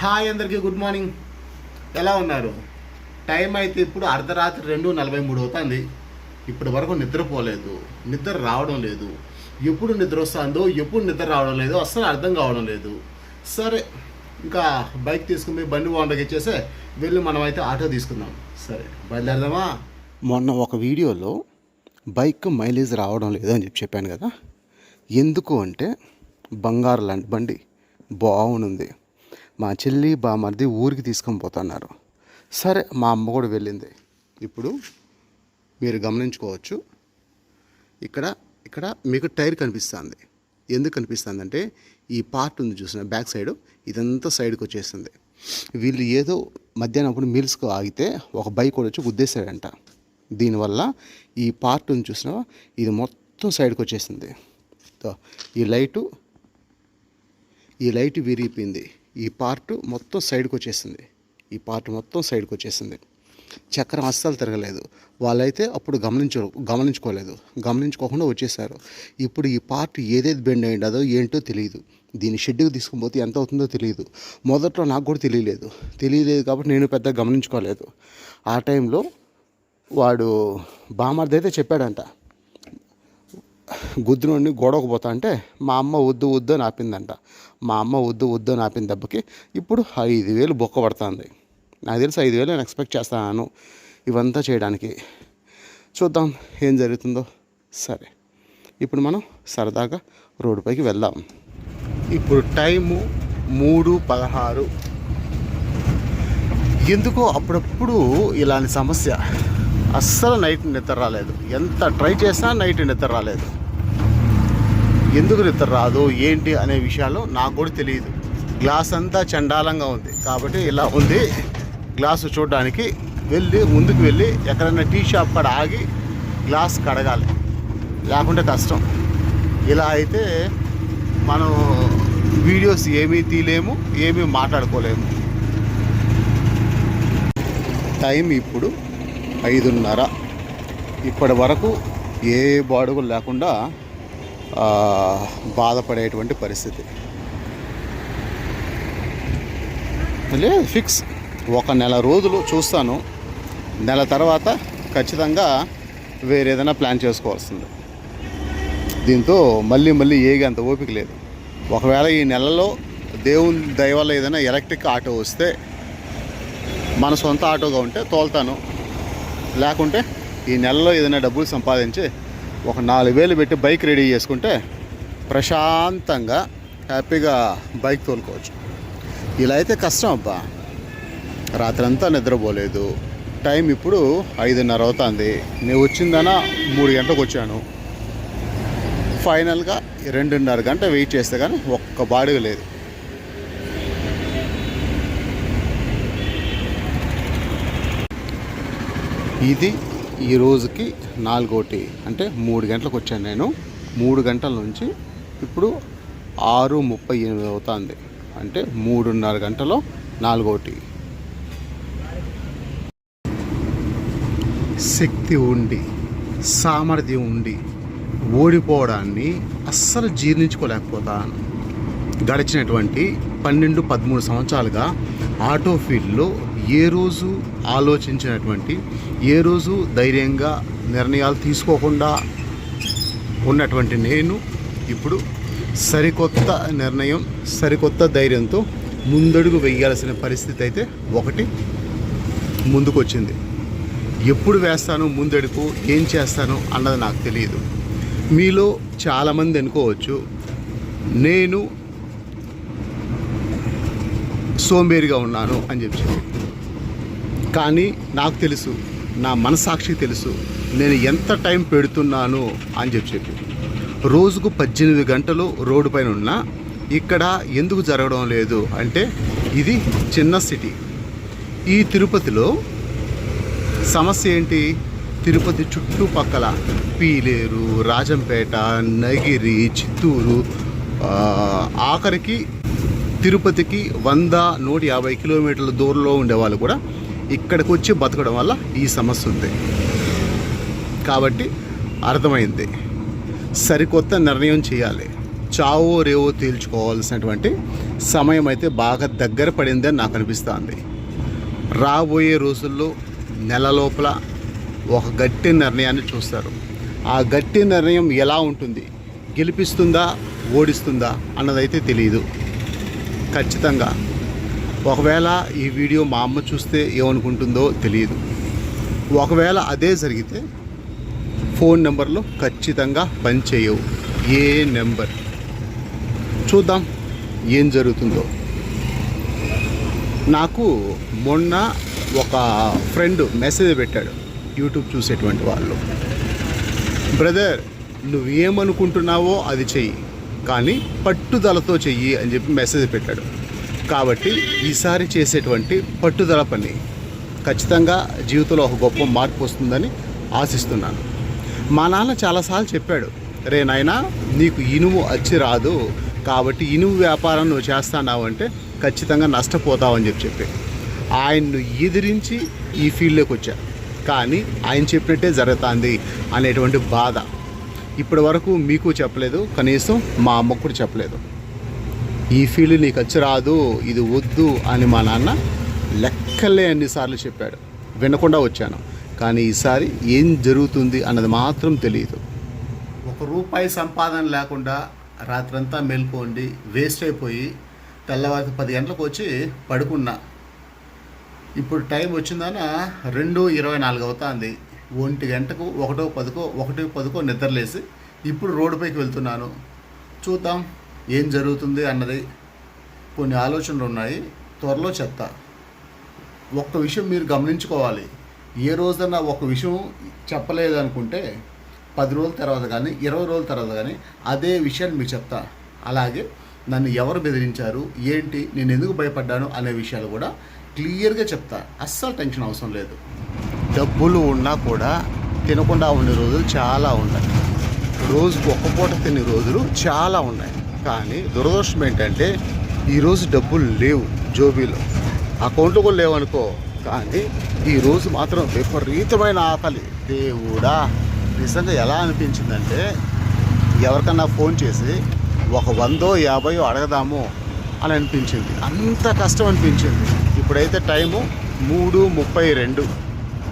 Hi అందరికీ good morning. ఎలా ఉన్నారు? టైం అయితే ఇప్పుడు అర్ధరాత్రి రెండు నలభై మూడు అవుతుంది. ఇప్పటి వరకు నిద్రపోలేదు. నిద్ర రావడం లేదు. ఎప్పుడు నిద్ర వస్తుందో ఎప్పుడు నిద్ర రావడం లేదు అస్సలు అర్థం కావడం లేదు. సరే ఇంకా బైక్ తీసుకుని బండి ఓనర్కి ఇచ్చేసే వెళ్ళి మనం అయితే ఆటో తీసుకుందాం. సరే బయలుదేరదామా? మొన్న ఒక వీడియోలో బైక్ మైలేజ్ రావడం లేదు అని చెప్పి చెప్పాను కదా. ఎందుకు అంటే బంగారు లాంటి బండి బాగుంది. మా చెల్లి బామర్ది ఊరికి తీసుకొని పోతున్నారు. సరే మా అమ్మ కూడా వెళ్ళింది. ఇప్పుడు మీరు గమనించుకోవచ్చు. ఇక్కడ ఇక్కడ మీకు టైర్ కనిపిస్తుంది. ఎందుకు కనిపిస్తుంది అంటే ఈ పార్ట్ ఉంది చూసిన బ్యాక్ సైడ్ ఇదంతా సైడ్కి వచ్చేసింది. వీళ్ళు ఏదో మధ్యాహ్నం అప్పుడు మీల్స్కు ఆగితే ఒక బైక్ కూడా వచ్చి గుద్దేశాడంట. దీనివల్ల ఈ పార్ట్ ఉంది చూసినా ఇది మొత్తం సైడ్కి వచ్చేసింది. ఈ లైటు ఈ లైట్ విరిగిపోయింది. ఈ పార్ట్ మొత్తం సైడ్కి వచ్చేసింది. ఈ పార్ట్ మొత్తం సైడ్కి వచ్చేసింది. చక్రం అస్సలు తిరగలేదు. వాళ్ళైతే అప్పుడు గమనించరు గమనించుకోలేదు. గమనించుకోకుండా వచ్చేసారు. ఇప్పుడు ఈ పార్ట్ ఏదైతే బెండ్ అయ్యిండదో ఏంటో తెలియదు. దీన్ని షెడ్కి తీసుకుపోతే ఎంత అవుతుందో తెలియదు. మొదట్లో నాకు కూడా తెలియలేదు. తెలియలేదు కాబట్టి నేను పెద్ద గమనించుకోలేదు. ఆ టైంలో వాడు బామర్ది అయితే చెప్పాడంట. గుద్దునుండి గొడవకు పోతా అంటే మా అమ్మ వద్దు వద్దు అని ఆపిందంట. మా అమ్మ వద్దు వద్దు అని ఆపిన దెబ్బకి ఇప్పుడు ఐదు వేలు బొక్క పడుతుంది. నాకు తెలిసి ఐదు వేలు నేను ఎక్స్పెక్ట్ చేస్తాను ఇవంతా చేయడానికి. చూద్దాం ఏం జరుగుతుందో. సరే ఇప్పుడు మనం సరదాగా రోడ్డుపైకి వెళ్దాం. ఇప్పుడు టైము మూడు పదహారు. ఎందుకో అప్పుడప్పుడు ఇలాంటి సమస్య. అస్సలు నైట్ నిద్ర రాలేదు. ఎంత ట్రై చేసినా నైట్ నిద్ర రాలేదు. ఎందుకు నిద్ర రాదు? ఏంటి అనే విషయాలు నాకు కూడా తెలియదు. గ్లాస్ అంతా చండాలంగా ఉంది. కాబట్టి ఇలా ఉంది. గ్లాసు చూడడానికి వెళ్ళి ముందుకు వెళ్ళి ఎక్కడైనా టీ షాప్ కాడ ఆగి గ్లాస్ కడగాలి. లేకుంటే కష్టం. ఇలా అయితే మనం వీడియోస్ ఏమీ తీయలేము ఏమీ మాట్లాడుకోలేము. టైం ఇప్పుడు ఐదున్నర. ఇప్పటి వరకు ఏ బాడుగు లేకుండా బాధపడేటువంటి పరిస్థితి. లేదు ఫిక్స్. ఒక నెల రోజులు చూస్తాను. నెల తర్వాత ఖచ్చితంగా వేరేదైనా ప్లాన్ చేసుకోవాల్సింది. దీంతో మళ్ళీ మళ్ళీ ఏగేంత ఓపిక లేదు. ఒకవేళ ఈ నెలలో దేవుని దయ వల్ల ఏదైనా ఎలక్ట్రిక్ ఆటో వస్తే మన సొంత ఆటోగా ఉంటే తోలుతాను. లేకుంటే ఈ నెలలో ఏదైనా డబ్బులు సంపాదించి ఒక నాలుగు వేలు పెట్టి బైక్ రెడీ చేసుకుంటే ప్రశాంతంగా హ్యాపీగా బైక్ తోలుకోవచ్చు. ఇలా అయితే కష్టం అబ్బా. రాత్రంతా నిద్రపోలేదు. టైం ఇప్పుడు ఐదున్నర అవుతుంది. నేను వచ్చిందన? మూడు గంటలకు వచ్చాను. ఫైనల్గా రెండున్నర గంట వెయిట్ చేస్తే కానీ ఒక్క బాడుగ లేదు. ఇది ఈ రోజుకి నాలుగోటి అంటే మూడు గంటలకు వచ్చాను నేను. మూడు గంటల నుంచి ఇప్పుడు ఆరు ముప్పై ఎనిమిది అవుతుంది. అంటే మూడున్నర గంటలో నాలుగోటి శక్తి ఉండి సామర్థ్యం ఉండి ఓడిపోవడాన్ని అస్సలు జీర్ణించుకోలేకపోతాను. గడిచినటువంటి పన్నెండు పదమూడు సంవత్సరాలుగా ఆటో ఫీల్డ్లో ఏ రోజు ఆలోచించినటువంటి ఏ రోజు ధైర్యంగా నిర్ణయాలు తీసుకోకుండా ఉన్నటువంటి నేను ఇప్పుడు సరికొత్త నిర్ణయం సరికొత్త ధైర్యంతో ముందడుగు వేయాల్సిన పరిస్థితి అయితే ఒకటి ముందుకొచ్చింది ఎప్పుడు వేస్తాను ముందడుగు ఏం చేస్తాను అన్నది నాకు తెలియదు మీలో చాలామంది అనుకోవచ్చు నేను సోంబేరిగా ఉన్నాను అని చెప్పి. కానీ నాకు తెలుసు నా మనసాక్షికి తెలుసు నేను ఎంత టైం పెడుతున్నాను అని చెప్పి చెప్పి. రోజుకు పద్దెనిమిది గంటలు రోడ్డు పైన ఉన్నా ఇక్కడ ఎందుకు జరగడం లేదు అంటే ఇది చిన్న సిటీ. ఈ తిరుపతిలో సమస్య ఏంటి? తిరుపతి చుట్టుపక్కల పీలేరు రాజంపేట నగిరి చిత్తూరు ఆఖరికి తిరుపతికి వంద నూట యాభై కిలోమీటర్ల దూరంలో ఉండేవాళ్ళు కూడా ఇక్కడికి వచ్చి బతకడం వల్ల ఈ సమస్య ఉంది. కాబట్టి అర్థమైంది. సరికొత్త నిర్ణయం చేయాలి. చావో రేవో తేల్చుకోవాల్సినటువంటి సమయం అయితే బాగా దగ్గర పడిందని నాకు అనిపిస్తుంది. రాబోయే రోజుల్లో నెల లోపల ఒక గట్టి నిర్ణయాన్ని చూస్తారు. ఆ గట్టి నిర్ణయం ఎలా ఉంటుంది? గెలిపిస్తుందా? ఓడిస్తుందా? అన్నదైతే తెలియదు ఖచ్చితంగా ఒకవేళ ఈ వీడియో మా అమ్మ చూస్తే ఏమనుకుంటుందో తెలియదు. ఒకవేళ అదే జరిగితే ఫోన్ నెంబర్లో ఖచ్చితంగా పనిచేయవు ఏ నెంబర్? చూద్దాం ఏం జరుగుతుందో. నాకు మొన్న ఒక ఫ్రెండ్ మెసేజ్ పెట్టాడు. యూట్యూబ్ చూసేటువంటి వాళ్ళు. బ్రదర్ నువ్వు ఏమనుకుంటున్నావో అది చెయ్యి. కానీ పట్టుదలతో చెయ్యి అని చెప్పి మెసేజ్ పెట్టాడు. కాబట్టి ఈసారి చేసేటువంటి పట్టుదల పని ఖచ్చితంగా జీవితంలో ఒక గొప్ప మార్పు వస్తుందని ఆశిస్తున్నాను. మా నాన్న చాలాసార్లు చెప్పాడు రే నాయనా నీకు ఇనుము అచ్చి రాదు కాబట్టి ఇనుము వ్యాపారం నువ్వు చేస్తానావు అంటే ఖచ్చితంగా నష్టపోతావు అని చెప్పి చెప్పి ఆయన్ను ఎదిరించి ఈ ఫీల్డ్లోకి వచ్చా. కానీ ఆయన చెప్పినట్టే జరుగుతుంది అనేటువంటి బాధ ఇప్పటి వరకు మీకు చెప్పలేదు కనీసం మా అమ్మకు కూడా చెప్పలేదు. ఈ ఫీల్డ్ నీకు వచ్చి రాదు ఇది వద్దు అని మా నాన్న లెక్కలే అన్నిసార్లు చెప్పాడు. వినకుండా వచ్చాను. కానీ ఈసారి ఏం జరుగుతుంది అన్నది మాత్రం తెలియదు. ఒక రూపాయి సంపాదన లేకుండా రాత్రంతా మేల్కోండి వేస్ట్ అయిపోయి తెల్లవారి పది గంటలకు వచ్చి పడుకున్నా. ఇప్పుడు టైం వచ్చిందన రెండు ఇరవై నాలుగు అవుతుంది. ఒంటి గంటకు ఒకటో పదుకో ఒకటో పదుకో నిద్రలేసి ఇప్పుడు రోడ్డుపైకి వెళ్తున్నాను. చూద్దాం. ఏం జరుగుతుంది అన్నది కొన్ని ఆలోచనలు ఉన్నాయి. త్వరలో చెప్తా. ఒక్క విషయం మీరు గమనించుకోవాలి. ఏ రోజన్నా ఒక విషయం చెప్పలేదనుకుంటే పది రోజుల తర్వాత కానీ ఇరవై రోజుల తర్వాత కానీ అదే విషయాన్ని మీకు చెప్తా. అలాగే నన్ను ఎవరు బెదిరించారు? ఏంటి? నేను ఎందుకు భయపడ్డాను? అనే విషయాలు కూడా క్లియర్గా చెప్తా. అస్సలు టెన్షన్ అవసరం లేదు. డబ్బులు ఉన్నా కూడా తినకుండా ఉండే రోజులు చాలా ఉన్నాయి. రోజుకు ఒక్క పూట తినే రోజులు చాలా ఉన్నాయి. కానీ దురదృష్టం ఏంటంటే ఈరోజు డబ్బులు లేవు జోబీలో. అకౌంట్లో కూడా లేవనుకో కానీ ఈరోజు మాత్రం విపరీతమైన ఆకలి. దేవుడా! నిజంగా ఎలా అనిపించిందంటే ఎవరికన్నా ఫోన్ చేసి ఒక వందో యాభయో అడగదాము అని అనిపించింది. అంత కష్టం అనిపించింది. ఇప్పుడైతే టైము మూడు ముప్పై రెండు.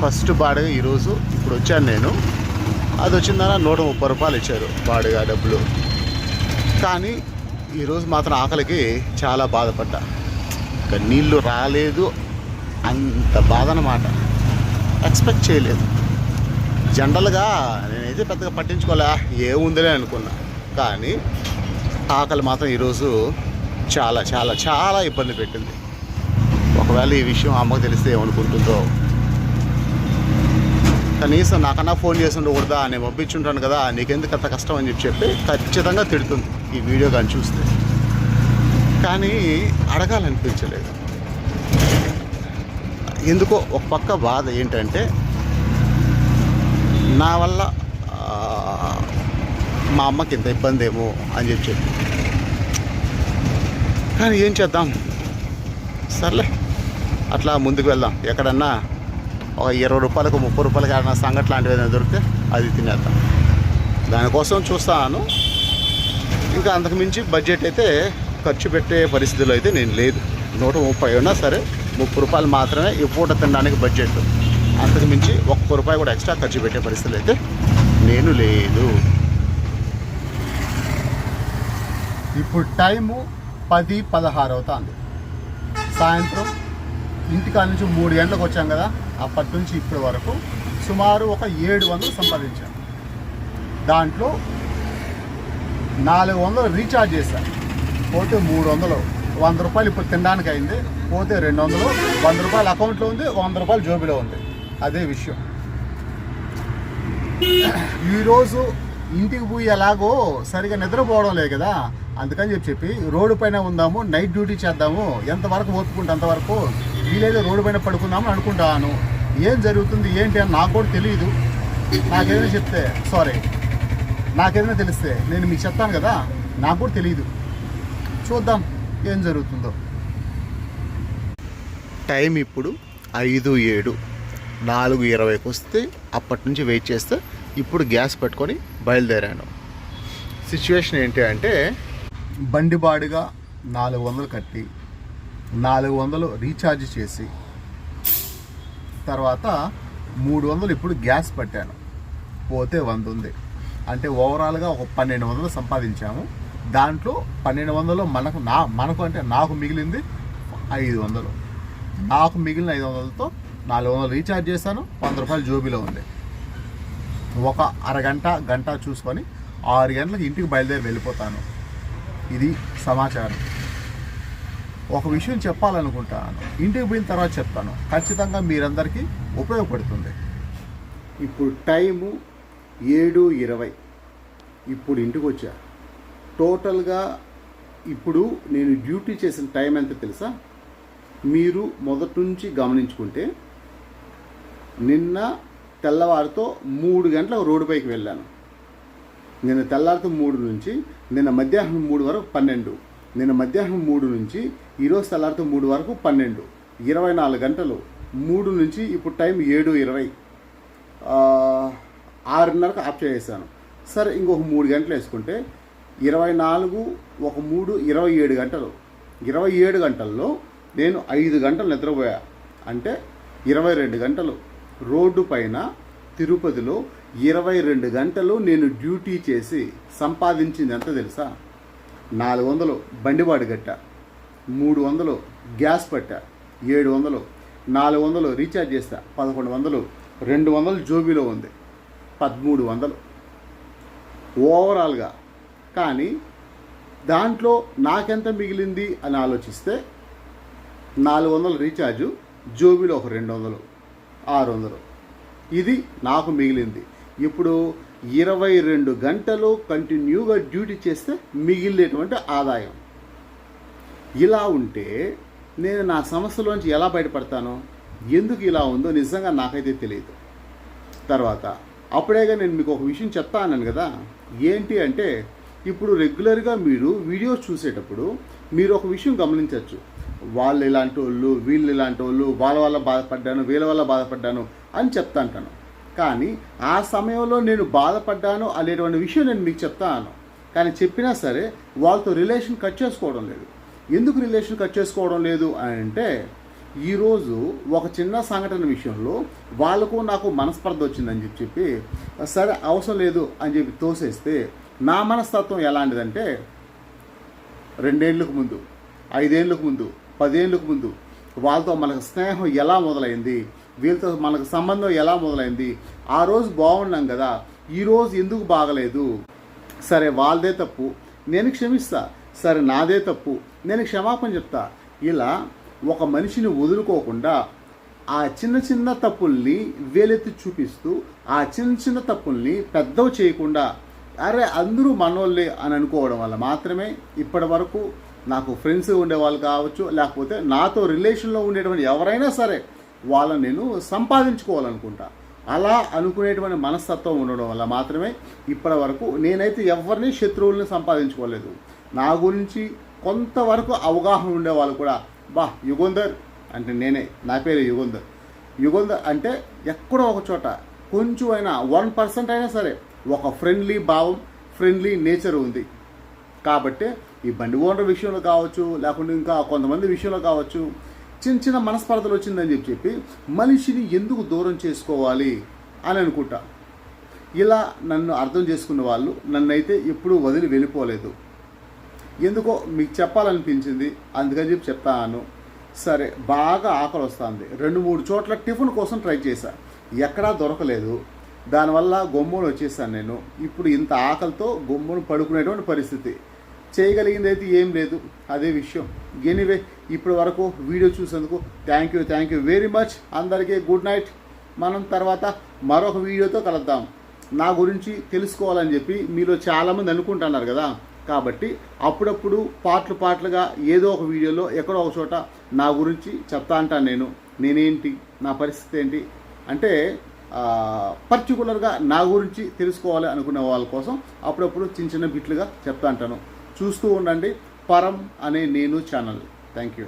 ఫస్ట్ బాడుగ ఈరోజు. ఇప్పుడు వచ్చాను నేను. అది వచ్చిందన నూట ముప్పై రూపాయలు ఇచ్చారు బాడుగ డబ్బులు. కానీ ఈరోజు మాత్రం ఆకలికి చాలా బాధపడ్డా. ఇంకా నీళ్ళు రాలేదు అంత బాధ అన్నమాట ఎక్స్పెక్ట్ చేయలేదు. జనరల్గా నేనైతే పెద్దగా పట్టించుకోలే ఏముందిలే అనుకున్నా. కానీ ఆకలి మాత్రం ఈరోజు చాలా చాలా చాలా ఇబ్బంది పెట్టింది. ఒకవేళ ఈ విషయం అమ్మకు తెలిస్తే ఏమనుకుంటుందో కనీసం నాకన్నా ఫోన్ చేసి ఉండకూడదా నేను పంపించుంటాను కదా నీకెందుకు అంత కష్టం అని చెప్పి చెప్పి ఖచ్చితంగా తిడుతుంది ఈ వీడియో కానీ చూస్తే. కానీ అడగాలనిపించలేదు. ఎందుకో ఒక పక్క బాధ ఏంటంటే నా వల్ల మా అమ్మకి ఇంత ఇబ్బంది ఏమో అని చెప్పి చెప్పి. కానీ ఏం చేద్దాం? సర్లే అట్లా ముందుకు వెళ్దాం. ఎక్కడన్నా ఒక ఇరవై రూపాయలకు ముప్పై రూపాయలకి ఆడిన సంగటి లాంటివి ఏదైనా దొరికితే అది తినేద్దాం. దానికోసం చూస్తాను. ఇంకా అంతకు మించి బడ్జెట్ అయితే ఖర్చు పెట్టే పరిస్థితిలో అయితే నేను లేదు. నూట ముప్పై ఉన్నా సరే ముప్పై రూపాయలు మాత్రమే ఈ పూట తినడానికి బడ్జెట్. అంతకు మించి ఒక్క రూపాయి కూడా ఎక్స్ట్రా ఖర్చు పెట్టే పరిస్థితులు అయితే నేను లేదు. ఇప్పుడు టైము పది పదహారు అవుతుంది సాయంత్రం ఇంటికాడ నుంచి మూడు గంటలకు వచ్చాం కదా. అప్పటి నుంచి ఇప్పటి వరకు సుమారు ఒక ఏడు వందలు సంపాదించాను దాంట్లో నాలుగు వందలు రీఛార్జ్ చేశాను పోతే మూడు వందలు వంద రూపాయలు ఇప్పుడు తినడానికి అయింది. పోతే రెండు వందలు వంద రూపాయలు అకౌంట్లో ఉంది వంద రూపాయలు జోబిలో ఉంది. అదే విషయం. ఈరోజు ఇంటికి పోయి ఎలాగో సరిగా నిద్రపోవడం లేదు కదా. అందుకని చెప్పి చెప్పి రోడ్డు పైన ఉందాము నైట్ డ్యూటీ చేద్దాము ఎంతవరకు ఓపుకుంటే అంతవరకు వీలైతే రోడ్డు పైన పడుకుందాము అని అనుకుంటాను. ఏం జరుగుతుంది ఏంటి అని నాకు కూడా తెలియదు నాకేదైనా చెప్తే సారీ నాకేదైనా తెలిస్తే నేను మీకు చెప్తాను కదా నాకు కూడా తెలియదు చూద్దాం ఏం జరుగుతుందో. టైం ఇప్పుడు ఐదు ఏడు నాలుగు ఇరవైకి వస్తే అప్పటి నుంచి వెయిట్ చేస్తే ఇప్పుడు గ్యాస్ పెట్టుకొని బయలుదేరాను. సిచ్యువేషన్ ఏంటి అంటే బండి బాడుగా నాలుగు వందలు కట్టి నాలుగు వందలు రీఛార్జ్ చేసి తర్వాత మూడు వందలు ఇప్పుడు గ్యాస్ పట్టాను. పోతే వంద ఉంది. అంటే ఓవరాల్గా ఒక పన్నెండు వందలు సంపాదించాము. దాంట్లో పన్నెండు వందలు మనకు నా మనకు అంటే నాకు మిగిలింది ఐదు వందలు. నాకు మిగిలిన ఐదు వందలతో నాలుగు వందలు రీఛార్జ్ చేశాను. వంద రూపాయలు జోబీలో ఉంది. ఒక అరగంట గంట చూసుకొని ఆరు గంటలకు ఇంటికి బయలుదేరి వెళ్ళిపోతాను. ఇది సమాచారం. ఒక విషయం చెప్పాలనుకుంటాను. ఇంటికి పోయిన తర్వాత చెప్తాను. ఖచ్చితంగా మీరందరికీ ఉపయోగపడుతుంది. ఇప్పుడు టైము ఏడు ఇరవై. ఇప్పుడు ఇంటికి వచ్చా. టోటల్గా ఇప్పుడు నేను డ్యూటీ చేసిన టైం ఎంత తెలుసా? మీరు మొదటి నుంచి గమనించుకుంటే నిన్న తెల్లవారితో మూడు గంటలకు రోడ్డుపైకి వెళ్ళాను. నిన్న తెల్లారితో మూడు నుంచి నిన్న మధ్యాహ్నం మూడు వరకు పన్నెండు. నిన్న మధ్యాహ్నం మూడు నుంచి ఈరోజు తెల్లారితో మూడు వరకు పన్నెండు. ఇరవై నాలుగు గంటలు. మూడు నుంచి ఇప్పుడు టైం ఏడు ఇరవై. ఆరున్నరకు ఆఫ్ చేసేసాను. సరే ఇంకొక మూడు గంటలు వేసుకుంటే ఇరవై నాలుగు ఒక మూడు ఇరవై ఏడు గంటలు. ఇరవై ఏడు గంటల్లో నేను ఐదు గంటలు నిద్రపోయా. అంటే ఇరవై రెండు గంటలు. రోడ్డు పైన తిరుపతిలో ఇరవై రెండు గంటలు నేను డ్యూటీ చేసి సంపాదించింది ఎంత తెలుసా? నాలుగు వందలు బండివాడు గట్ట మూడు వందలు గ్యాస్ పట్టా ఏడు వందలు నాలుగు వందలు రీఛార్జ్ చేస్తా పదకొండు వందలు రెండు వందలు జోబీలో ఉంది పదమూడు వందలు. ఓవరాల్గా. కానీ దాంట్లో నాకెంత మిగిలింది అని ఆలోచిస్తే నాలుగు వందలు రీఛార్జు జోబీలో ఒక రెండు వందలు ఆరు వందలు. ఇది నాకు మిగిలింది. ఇప్పుడు ఇరవై రెండు గంటలు కంటిన్యూగా డ్యూటీ చేస్తే మిగిలినటువంటి ఆదాయం. ఇలా ఉంటే నేను నా సమస్యలోంచి ఎలా బయటపడతాను? ఎందుకు ఇలా ఉందో నిజంగా నాకైతే తెలియదు. తర్వాత అప్పుడేగా నేను మీకు ఒక విషయం చెప్తా అన్నాను కదా? ఏంటి అంటే ఇప్పుడు రెగ్యులర్గా మీరు వీడియోస్ చూసేటప్పుడు మీరు ఒక విషయం గమనించవచ్చు వాళ్ళు ఇలాంటి వాళ్ళు వీళ్ళు ఇలాంటి వాళ్ళు వాళ్ళ వల్ల బాధపడ్డాను వీళ్ళ వల్ల బాధపడ్డాను అని చెప్తా అంటాను. కానీ ఆ సమయంలో నేను బాధపడ్డాను అనేటువంటి విషయం నేను మీకు చెప్తాను. కానీ చెప్పినా సరే వాళ్ళతో రిలేషన్ కట్ చేసుకోవడం లేదు. ఎందుకు రిలేషన్ కట్ చేసుకోవడం లేదు అని అంటే ఈరోజు ఒక చిన్న సంఘటన విషయంలో వాళ్ళకు నాకు మనస్పర్ధ వచ్చిందని చెప్పి చెప్పి సరే అవసరం లేదు అని చెప్పి తోసేస్తే నా మనస్తత్వం ఎలాంటిదంటే రెండేళ్ళకు ముందు ఐదేళ్ళకు ముందు పదేళ్ళకు ముందు వాళ్ళతో మనకు స్నేహం ఎలా మొదలైంది వీళ్ళతో మనకు సంబంధం ఎలా మొదలైంది? ఆ రోజు బాగున్నాం కదా ఈరోజు ఎందుకు బాగలేదు? సరే వాళ్ళదే తప్పు నేను క్షమిస్తా. సరే నాదే తప్పు నేను క్షమాపణ చెప్తా. ఇలా ఒక మనిషిని వదులుకోకుండా ఆ చిన్న చిన్న తప్పుల్ని వేలెత్తి చూపిస్తూ ఆ చిన్న చిన్న తప్పుల్ని పెద్దవి చేయకుండా అరే అందరూ మనోళ్ళే అని అనుకోవడం వల్ల మాత్రమే ఇప్పటి వరకు నాకు ఫ్రెండ్స్ ఉండేవాళ్ళు కావచ్చు లేకపోతే నాతో రిలేషన్లో ఉండేటువంటి ఎవరైనా సరే వాళ్ళని నేను సంపాదించుకోవాలనుకుంటా. అలా అనుకునేటువంటి మనస్తత్వం ఉండడం వల్ల మాత్రమే ఇప్పటి వరకు నేనైతే ఎవరిని శత్రువుల్ని సంపాదించుకోలేదు. నా గురించి కొంతవరకు అవగాహన ఉండే వాళ్ళు కూడా బా యుగంధర్ అంటే నేనే నా పేరు యుగంధర్. యుగంధర్ అంటే ఎక్కడో ఒక చోట కొంచెం అయినా వన్ పర్సెంట్ అయినా సరే ఒక ఫ్రెండ్లీ భావం ఫ్రెండ్లీ నేచర్ ఉంది. కాబట్టి ఈ బండి ఓనర్ విషయంలో కావచ్చు లేకుంటే ఇంకా కొంతమంది విషయంలో కావచ్చు చిన్న చిన్న మనస్పర్ధలు వచ్చిందని చెప్పి చెప్పి మనిషిని ఎందుకు దూరం చేసుకోవాలి అని అనుకుంటా. ఇలా నన్ను అర్థం చేసుకున్న వాళ్ళు నన్నైతే ఎప్పుడూ వదిలి వెళ్ళిపోలేదు. ఎందుకో మీకు చెప్పాలనిపించింది అందుకని చెప్పి చెప్తాను. సరే బాగా ఆకలి వస్తుంది. రెండు మూడు చోట్ల టిఫిన్ కోసం ట్రై చేశా. ఎక్కడా దొరకలేదు. దానివల్ల గొమ్మను వచ్చేసాను నేను. ఇప్పుడు ఇంత ఆకలితో గొమ్మును పడుకునేటువంటి పరిస్థితి. చేయగలిగింది అయితే ఏం లేదు. అదే విషయం. ఎనీవే ఇప్పటి వరకు వీడియో చూసేందుకు thank you thank you very much. అందరికీ గుడ్ నైట్. మనం తర్వాత మరొక వీడియోతో కలుద్దాం. నా గురించి తెలుసుకోవాలని చెప్పి మీలో చాలామంది అనుకుంటున్నారు కదా. కాబట్టి అప్పుడప్పుడు పాటలు పాటలుగా ఏదో ఒక వీడియోలో ఎక్కడో ఒక చోట నా గురించి చెప్తా అంటాను నేను. నేనేంటి నా పరిస్థితి ఏంటి? అంటే పర్టికులర్గా నా గురించి తెలుసుకోవాలి అనుకునే వాళ్ళ కోసం అప్పుడప్పుడు చిన్న చిన్న బిట్లుగా చెప్తా అంటాను. చూస్తూ ఉండండి. పరం అనే నేను ఛానల్. Thank you